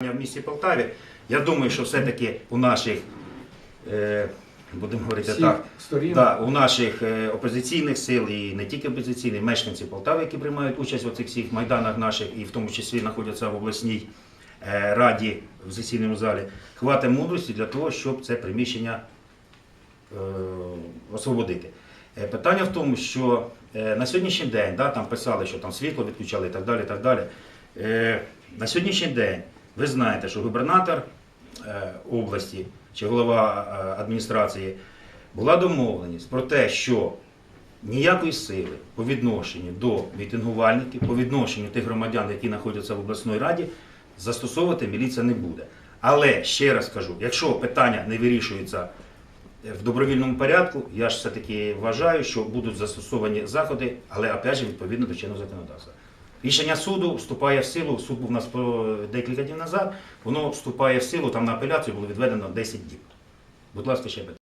в місті Полтаві. Я думаю, що все-таки у наших, е, будемо говорити Всіх так, сторін. да, у наших е, опозиційних сил і не тільки опозиційних, мешканців Полтави, які приймають участь у цих всіх майданах наших, і в тому числі знаходяться в обласній е, раді в сесійному залі, хватить мудрості для того, щоб це приміщення освободити. Питання в тому, що на сьогоднішній день, да, там писали, що там світло відключали і так далі. Так далі. На сьогоднішній день ви знаєте, що губернатор е, області чи голова е, адміністрації була домовленість про те, що ніякої сили по відношенню до мітингувальників, по відношенню тих громадян, які знаходяться в обласній раді, застосовувати міліція не буде. Але ще раз кажу, якщо питання не вирішується в добровільному порядку, я ж все-таки вважаю, що будуть застосовані заходи, але опять же відповідно до чинного законодавства. Рішення суду вступає в силу, суд був у нас декілька днів назад, воно вступає в силу, там на апеляцію було відведено 10 діб. Будь ласка, ще питання.